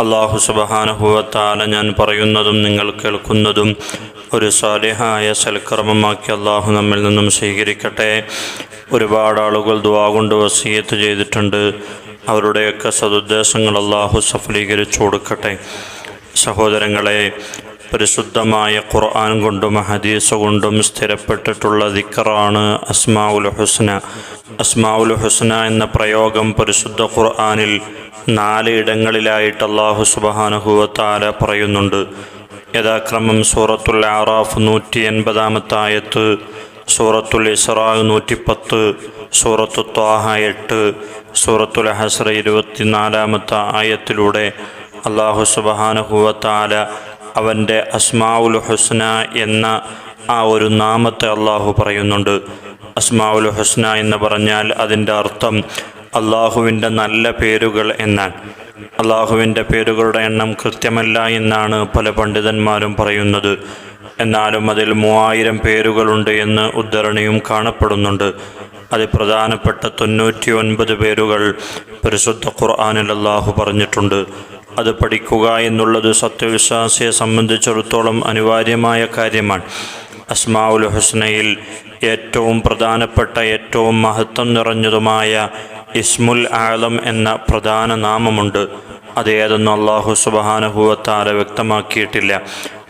അള്ളാഹു സുബഹാനുഭവത്താല ഞാൻ പറയുന്നതും നിങ്ങൾ കേൾക്കുന്നതും ഒരു സാലിഹായ സൽക്കർമ്മമാക്കി അള്ളാഹു നമ്മിൽ നിന്നും സ്വീകരിക്കട്ടെ. ഒരുപാട് ആളുകൾ ദുവാ കൊണ്ട് വസീയത്ത് ചെയ്തിട്ടുണ്ട്. അവരുടെയൊക്കെ സതുദ്ദേശങ്ങൾ അള്ളാഹു സഫലീകരിച്ചു കൊടുക്കട്ടെ. സഹോദരങ്ങളെ പരിശുദ്ധമായ ഖുർആൻ കൊണ്ടും ഹദീസ് കൊണ്ടും സ്ഥിരപ്പെട്ടിട്ടുള്ള ദിക്കറാണ് അസ്മാഉൽ ഹുസ്ന. അസ്മാഉൽ ഹുസ്ന എന്ന പ്രയോഗം പരിശുദ്ധ ഖുർആനിൽ നാല് ഇടങ്ങളിലായിട്ട് അള്ളാഹു സുബഹാനുഹുവത്താല പറയുന്നുണ്ട്. യഥാക്രമം സൂറത്തുൽ ആറാഫ് നൂറ്റി എൺപതാമത്തായത്ത് സൂറത്തുൽ ഇസ്രാ നൂറ്റിപ്പത്ത് സൂറത്തു ത്വാഹ എട്ട് സൂറത്തുൽ ഹസ്ര ഇരുപത്തിനാലാമത്തെ ആയത്തിലൂടെ അള്ളാഹു സുബഹാനുഹുവത്താല അവന്റെ അസ്മാവുൽ ഹുസ്ന എന്ന ആ ഒരു നാമത്തെ അള്ളാഹു പറയുന്നുണ്ട്. അസ്മാവുൽ ഹുസ്ന എന്ന് പറഞ്ഞാൽ അതിന്റെ അർത്ഥം അള്ളാഹുവിന്റെ നല്ല പേരുകൾ എന്നാണ് അള്ളാഹുവിന്റെ പേരുകളുടെ എണ്ണം കൃത്യമല്ല എന്നാണ് പല പണ്ഡിതന്മാരും പറയുന്നത്. എന്നാലും അതിൽ മൂവായിരം പേരുകളുണ്ട് എന്ന് ഉദ്ധരണിയും കാണപ്പെടുന്നുണ്ട്. അതിൽ പ്രധാനപ്പെട്ട തൊണ്ണൂറ്റി ഒൻപത് പേരുകൾ പരിശുദ്ധ ഖുർആാനിൽ അള്ളാഹു പറഞ്ഞിട്ടുണ്ട്. അത് പഠിക്കുക എന്നുള്ളത് സത്യവിശ്വാസിയെ സംബന്ധിച്ചിടത്തോളം അനിവാര്യമായ കാര്യമാണ്. അസ്മാഉൽ ഹുസ്നയിൽ ഏറ്റവും പ്രധാനപ്പെട്ട ഏറ്റവും മഹത്വം നിറഞ്ഞതുമായ ഇസ്മുൽ ആലം എന്ന പ്രധാന നാമമുണ്ട്. അത് ഏതെന്ന് അള്ളാഹു സുബാനുഭൂവത്താല വ്യക്തമാക്കിയിട്ടില്ല.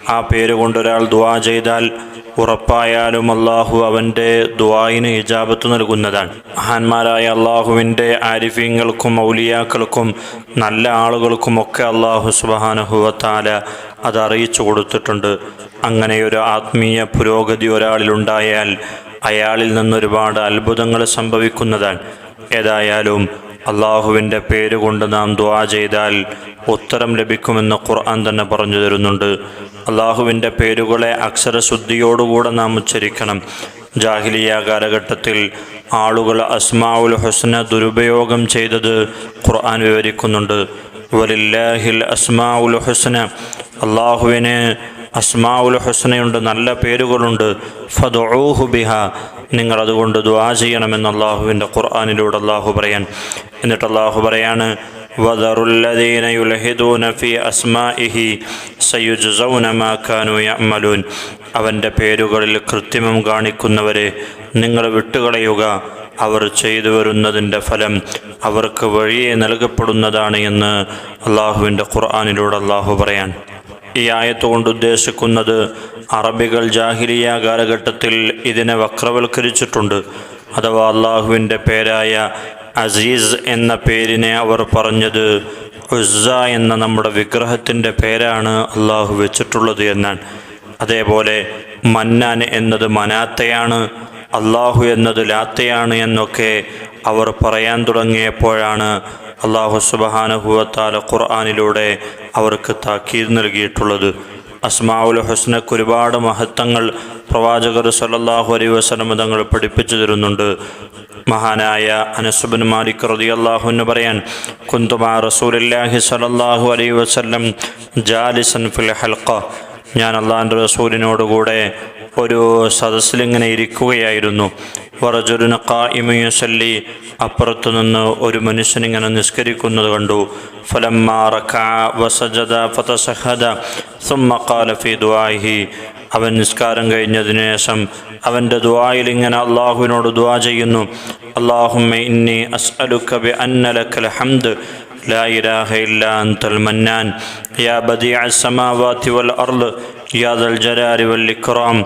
ആ പേര് കൊണ്ട് ഒരാൾ ദുവാ ചെയ്താൽ ഉറപ്പായാലും അള്ളാഹു അവന്റെ ദുവായിന് ഇജാബത്ത് നൽകുന്നതാണ്. മഹാന്മാരായ അള്ളാഹുവിന്റെ ആരിഫീങ്ങൾക്കും ഔലിയാക്കൾക്കും നല്ല ആളുകൾക്കുമൊക്കെ അള്ളാഹു സുബഹാനുഹുവത്താല അത് അറിയിച്ചു കൊടുത്തിട്ടുണ്ട്. അങ്ങനെ ഒരു ആത്മീയ പുരോഗതി ഒരാളിലുണ്ടായാൽ അയാളിൽ നിന്നൊരുപാട് അത്ഭുതങ്ങൾ സംഭവിക്കുന്നതാണ് ഏതായാലും അള്ളാഹുവിന്റെ പേര് കൊണ്ട് നാം ദ്വാ ചെയ്താൽ ഉത്തരം ലഭിക്കുമെന്ന് ഖുർആൻ തന്നെ പറഞ്ഞു തരുന്നുണ്ട്. അള്ളാഹുവിന്റെ പേരുകളെ അക്ഷരശുദ്ധിയോടുകൂടെ നാം ഉച്ചരിക്കണം. ജാഹിലിയ കാലഘട്ടത്തിൽ ആളുകൾ അസ്മാഉൽ ഹുസ്ന ദുരുപയോഗം ചെയ്തത് ഖുർആൻ വിവരിക്കുന്നുണ്ട്. വലില്ലാഹിൽ അസ്മാഉൽ ഹുസ്ന അള്ളാഹുവിന് അസ്മാഉൽ ഹുസ്നയുണ്ട് നല്ല പേരുകളുണ്ട്. ഫദോഹു ബിഹ നിങ്ങൾ അതുകൊണ്ട് ദുആ ചെയ്യണമെന്ന് അള്ളാഹുവിന്റെ ഖുർആാനിലൂടെ അള്ളാഹു പറയാൻ. എന്നിട്ട് അള്ളാഹു പറയാണ് വദറുല്ലദീന യുൽഹിദൂന അസ്മാഇഹി മാ അവന്റെ പേരുകളിൽ കൃത്രിമം കാണിക്കുന്നവരെ നിങ്ങൾ വിട്ടുകളയുക. അവർ ചെയ്തു വരുന്നതിന്റെ ഫലം അവർക്ക് വഴിയെ നൽകപ്പെടുന്നതാണ് എന്ന് അള്ളാഹുവിന്റെ ഖുർആാനിലൂടെ അള്ളാഹു പറയാൻ. ഈ ആയത്തുകൊണ്ട് ഉദ്ദേശിക്കുന്നത് അറബികൾ ജാഹിലിയ കാലഘട്ടത്തിൽ ഇതിനെ വക്രവൽക്കരിച്ചിട്ടുണ്ട്. അഥവാ അള്ളാഹുവിന്റെ പേരായ അസീസ് എന്ന പേരിനെ അവർ പറഞ്ഞത് ഉസ്സ എന്ന നമ്മുടെ വിഗ്രഹത്തിന്റെ പേരാണ് അള്ളാഹു വെച്ചിട്ടുള്ളത് എന്നാണ്. അതേപോലെ മന്നാൻ എന്നത് മനാത്തയാണ് അള്ളാഹു എന്നത് ലാത്തയാണ് എന്നൊക്കെ അവർ പറയാൻ തുടങ്ങിയപ്പോഴാണ് അള്ളാഹു സുബഹാനുഭവത്താല ഖുർആാനിലൂടെ അവർക്ക് താക്കീത് നൽകിയിട്ടുള്ളത്. അസ്മാവുൽ ഹുസ്നക്ക് ഒരുപാട് മഹത്വങ്ങൾ പ്രവാചകർ സല്ലല്ലാഹു അലൈ വസല്ലം തങ്ങൾ പഠിപ്പിച്ചു തരുന്നുണ്ട്. മഹാനായ അനസുബിൻ മാലിക് റതി അള്ളാഹു എന്ന് പറയാൻ കുന്തുമാ റസൂലില്ലാഹി സലല്ലാഹു അലൈ വസ്ലം ജാലിസൻ ഫിൽ ഹൽക്ക ഞാൻ അള്ളാഹിന്റെ റസൂലിനോടുകൂടെ ഒരു സദസ്സിലിങ്ങനെ ഇരിക്കുകയായിരുന്നു. വറജുലിന് കായിമയുസല്ലി അപ്പുറത്തു നിന്ന് ഒരു മനുഷ്യനിങ്ങനെ നിസ്കരിക്കുന്നത് കണ്ടു ഫലമ്മ റക്കാ വസജദ ഫതസഹദ സുമ്മ ഖാല ഫി ദുആഹി അവൻ നിസ്കാരം കഴിഞ്ഞതിന് ശേഷം അവൻ്റെ ദുആയിൽ ഇങ്ങനെ അള്ളാഹുവിനോട് ദുആ ചെയ്യുന്നു അള്ളാഹുമ്മ ഇന്നി അസ്അലുക ബി അന്ന ലക്കൽ ഹംദ് لا إله إلا أنت المنان يا بديع السماوات والأرض യാ ദൽ ജലാലി വൽ ഇക്റാം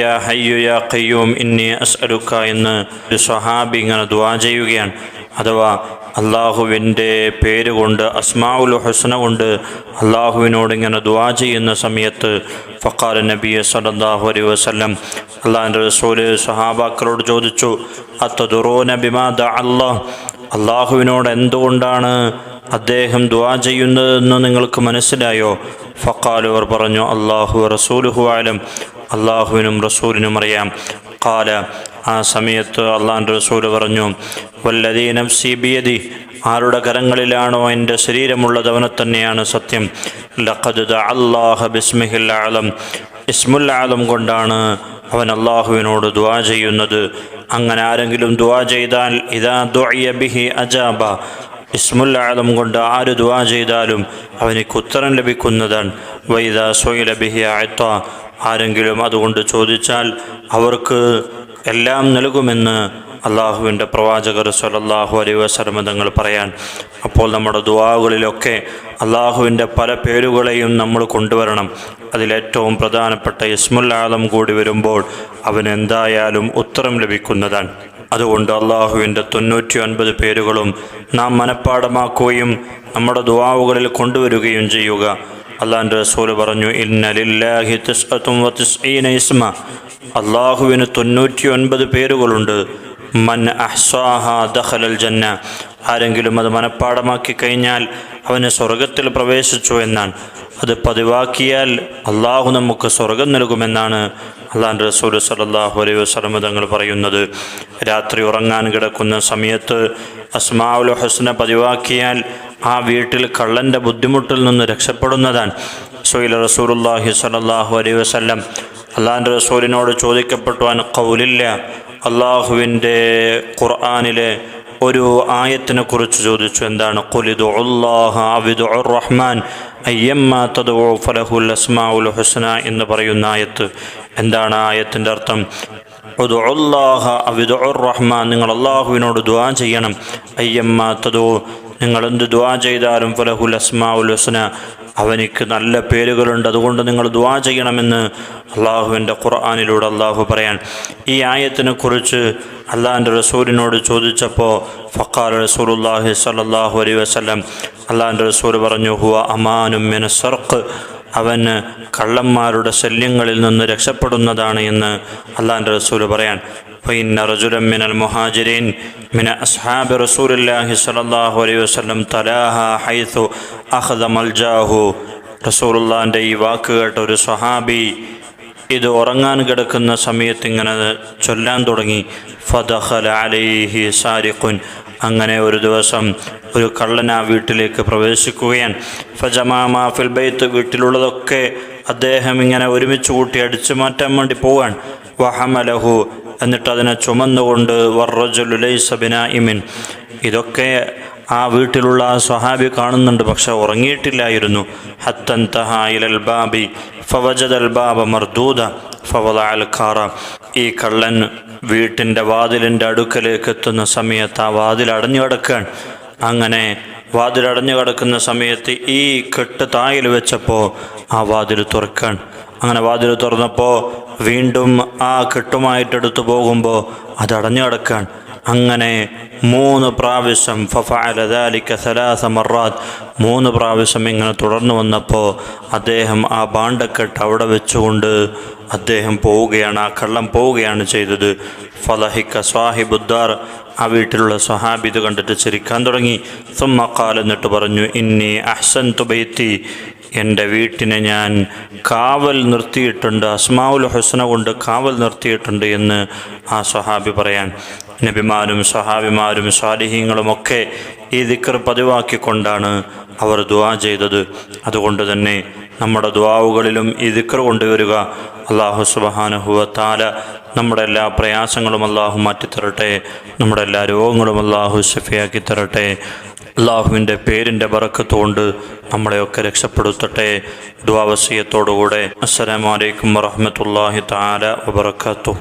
യാ ഹയ്യു യാ ഖയ്യൂം ഇന്നി അസ്അലുക്ക എന്ന് ഒരു സ്വഹാബി ഇങ്ങനെ ദുആ ചെയ്യുകയാണ്. അഥവാ അള്ളാഹുവിന്റെ പേരുകൊണ്ട് അസ്മാഉൽ ഹുസ്ന കൊണ്ട് അള്ളാഹുവിനോട് ഇങ്ങനെ ദുവാ ചെയ്യുന്ന സമയത്ത് ഫക്കാർ നബി സലല്ലാഹു അലൈ വസ്ലം അള്ളാഹിന്റെ റസൂൽ സഹാബാക്കളോട് ചോദിച്ചു അത്തദുറോ നബിമാ ദ അള്ളാഹ് അള്ളാഹുവിനോട് എന്തുകൊണ്ടാണ് അദ്ദേഹം ദുവാ ചെയ്യുന്നതെന്ന് നിങ്ങൾക്ക് മനസ്സിലായോ? ഫക്കാലു അവർ പറഞ്ഞു അള്ളാഹു റസൂലുഹു ആലം അള്ളാഹുവിനും റസൂലിനും അറിയാം. കാല ആ സമയത്ത് അള്ളാഹിന്റെ റസൂൽ പറഞ്ഞു വല്ലതീ നഫ്സി ബിയതി ആരുടെ കരങ്ങളിലാണോ എന്റെ ശരീരമുള്ളത് അവനെ തന്നെയാണ് സത്യം. ലഖദ് അള്ളാഹ ബിസ്മിഹിൽ ആലം ഇസ്മുൽ ആലം കൊണ്ടാണ് അവൻ അള്ളാഹുവിനോട് ദുവാ ചെയ്യുന്നത്. അങ്ങനെ ആരെങ്കിലും ദുവാ ചെയ്താൽ ഇതാ ദുഅയ ബിഹി അജാബ ഇസ്മുൽ ആലം കൊണ്ട് ആര് ദുവാ ചെയ്താലും അവനിക്ക് ഉത്തരം ലഭിക്കുന്നതാണ്. വൈദ സൊയില ബിഹി അയത്ത ആരെങ്കിലും അതുകൊണ്ട് ചോദിച്ചാൽ അവർക്ക് എല്ലാം നൽകുമെന്ന് അള്ളാഹുവിന്റെ പ്രവാചകർ സലല്ലാഹു അലൈ വസ്ലമ തങ്ങൾ പറയാൻ. അപ്പോൾ നമ്മുടെ ദുവാകളിലൊക്കെ അള്ളാഹുവിന്റെ പല പേരുകളെയും നമ്മൾ കൊണ്ടുവരണം. അതിലേറ്റവും പ്രധാനപ്പെട്ട ഇസ്മുൽ കൂടി വരുമ്പോൾ അവന് എന്തായാലും ഉത്തരം ലഭിക്കുന്നതാണ്. അതുകൊണ്ട് അള്ളാഹുവിന്റെ തൊണ്ണൂറ്റി ഒൻപത് പേരുകളും നാം മനഃപ്പാടമാക്കുകയും നമ്മുടെ ദുവാവുകളിൽ കൊണ്ടുവരികയും ചെയ്യുക. അള്ളാഹിന്റെ റസൂൽ പറഞ്ഞു ഇസ്മ. അള്ളാഹുവിന് തൊണ്ണൂറ്റി ഒൻപത് പേരുകളുണ്ട്. മൻ അഹ്സാഹ ദഖലൽ ജന്ന. ആരെങ്കിലും അത് മനഃപ്പാടമാക്കി കഴിഞ്ഞാൽ അവന് സ്വർഗത്തിൽ പ്രവേശിച്ചു എന്നാണ്. അത് പതിവാക്കിയാൽ അള്ളാഹു നമുക്ക് സ്വർഗം നൽകുമെന്നാണ് അള്ളാഹ് റസൂൽ സലാഹു അലൈഹി വസ്ലമ തങ്ങൾ പറയുന്നത്. രാത്രി ഉറങ്ങാൻ കിടക്കുന്ന സമയത്ത് അസ്മാവുൽ ഹസ്ന പതിവാക്കിയാൽ ആ വീട്ടിൽ കള്ളന്റെ ബുദ്ധിമുട്ടിൽ നിന്ന് രക്ഷപ്പെടുന്നതാണ്. സുഹൈൽ റസൂലുല്ലാഹി സലാഹു അലൈഹി വസ്ലം അള്ളാഹ് റസൂലിനോട് ചോദിക്കപ്പെട്ടു അൻ കൗലില്ല അള്ളാഹുവിന്റെ ഖുർആാനിലെ ഒരു ആയത്തിനെ കുറിച്ച് ചോദിച്ചു എന്താണ്? റഹ്മാൻ അയ്യമ്മ ഫലഹുൽ അസ്മാഉൽ ഹുസ്ന എന്ന് പറയുന്ന ആയത്ത്. എന്താണ് ആയത്തിന്റെ അർത്ഥം? റഹ്മാൻ നിങ്ങൾ അള്ളാഹുവിനോട് ദുആ ചെയ്യണം അയ്യമ്മ തദു നിങ്ങൾ എന്ത് ദുആ ചെയ്താലും ഫലഹുൽ അസ്മാഉൽ ഹുസ്ന അവനിക്ക് നല്ല പേരുകളുണ്ട് അതുകൊണ്ട് നിങ്ങൾ ദുആ ചെയ്യണമെന്ന് അള്ളാഹുവിന്റെ ഖുർആാനിലൂടെ അള്ളാഹു പറയാൻ ഈ ആയത്തിനെ കുറിച്ച് അള്ളാഹിൻ്റെ റസൂലിനോട് ചോദിച്ചപ്പോൾ ഫക്കാൽ റസൂലുല്ലാഹി സല്ലാഹു അലൈ വസ്ലം അള്ളാഹിൻ്റെ റസൂൽ പറഞ്ഞു ഹുവ അമാനും മിന സർഖ് അവന് കള്ളന്മാരുടെ ശല്യങ്ങളിൽ നിന്ന് രക്ഷപ്പെടുന്നതാണ് എന്ന് അള്ളാഹിൻ്റെ റസൂൽ പറയാൻ فإن رجلا من المهاجرين من أصحاب رسول الله صلى الله عليه وسلم تلاها حيث أخذ ملجاه رسول الله ഈ വാക്ക് കേട്ട ഒരു സ്വഹാബി ഇത് ഉറങ്ങാൻ കിടക്കുന്ന സമയത്ത് ഇങ്ങനെ ചൊല്ലാൻ തുടങ്ങി. ഫതഹൽ അലൈഹി സാരിഖുൻ. അങ്ങനെ ഒരു ദിവസം ഒരു കള്ളൻ ആ വീട്ടിലേക്ക് പ്രവേശിക്കുകയാണ്. ഫജമാമ ഫിൽ ബൈത്ത് വീട്ടിലുള്ളതൊക്കെ അദ്ദേഹം ഇങ്ങനെ ഒരുമിച്ച് കൂട്ടി അടിച്ചു മാറ്റാൻ വേണ്ടി പോവാൻ വഹമലഹു. എന്നിട്ട് അതിനെ ചുമന്നുകൊണ്ട് വർറജുലുലൈസബിന ഇമിൻ ഇതൊക്കെ ആ വീട്ടിലുള്ള ആ സ്വഹാബി കാണുന്നുണ്ട് പക്ഷെ ഉറങ്ങിയിട്ടില്ലായിരുന്നു. ബാബി ഫവജദൽ ബാബ മർദൂദ ഈ കള്ളൻ വീട്ടിന്റെ വാതിലിന്റെ അടുക്കലേക്ക് എത്തുന്ന സമയത്ത് ആ വാതിൽ അടഞ്ഞു കിടക്കാൻ അങ്ങനെ വാതിൽ അടഞ്ഞു കിടക്കുന്ന സമയത്ത് ഈ കെട്ട് തായിൽ വെച്ചപ്പോൾ ആ വാതിൽ തുറക്കാൻ അങ്ങനെ വാതിൽ തുറന്നപ്പോൾ വീണ്ടും ആ കെട്ടുമായിട്ടെടുത്തു പോകുമ്പോൾ അത് അടഞ്ഞു കിടക്കാൻ. അങ്ങനെ മൂന്ന് പ്രാവശ്യം ഫഫാലദാലിക്ക സലാസ മറാത്ത് മൂന്ന് പ്രാവശ്യം ഇങ്ങനെ തുടർന്നു വന്നപ്പോൾ അദ്ദേഹം ആ ബാണ്ടക്കെട്ട് അവിടെ വെച്ചുകൊണ്ട് അദ്ദേഹം പോവുകയാണ് ആ കള്ളം പോവുകയാണ് ചെയ്തത്. ഫലഹിക്ക സ്വാഹിബുദ്ദാർ ആ വീട്ടിലുള്ള സ്വഹാബി ഇത് കണ്ടിട്ട് ചിരിക്കാൻ തുടങ്ങി. സുമ്മക്കാൽ എന്നിട്ട് പറഞ്ഞു ഇന്നി അഹ്സൻ തുബൈത്തി എന്റെ വീട്ടിനെ ഞാൻ കാവൽ നിർത്തിയിട്ടുണ്ട് അസ്മാവുൽ ഹുസ്ന കൊണ്ട് കാവൽ നിർത്തിയിട്ടുണ്ട് എന്ന് ആ സ്വഹാബി പറയാൻ. നബിമാരും സ്വഹാബിമാരും സ്വാലിഹീങ്ങളുമൊക്കെ ഈ ദിക്കർ പതിവാക്കിക്കൊണ്ടാണ് അവർ ദുവാ ചെയ്തത്. അതുകൊണ്ട് തന്നെ നമ്മുടെ ദുവാവുകളിലും ഈ ദിക്കർ കൊണ്ടുവരിക. അള്ളാഹു സുബഹാനുഹുവ താല നമ്മുടെ എല്ലാ പ്രയാസങ്ങളും അള്ളാഹു മാറ്റിത്തരട്ടെ. നമ്മുടെ എല്ലാ രോഗങ്ങളും അള്ളാഹു ഷഫിയാക്കി തരട്ടെ അള്ളാഹുവിന്റെ പേരിന്റെ വറക്കത്തുകൊണ്ട് നമ്മളെയൊക്കെ രക്ഷപ്പെടുത്തട്ടെ. ദ്വാവസീയത്തോടുകൂടെ അസ്സലാമലൈക്കും വറഹമത്തല്ലാഹി താല വബർക്കാത്തു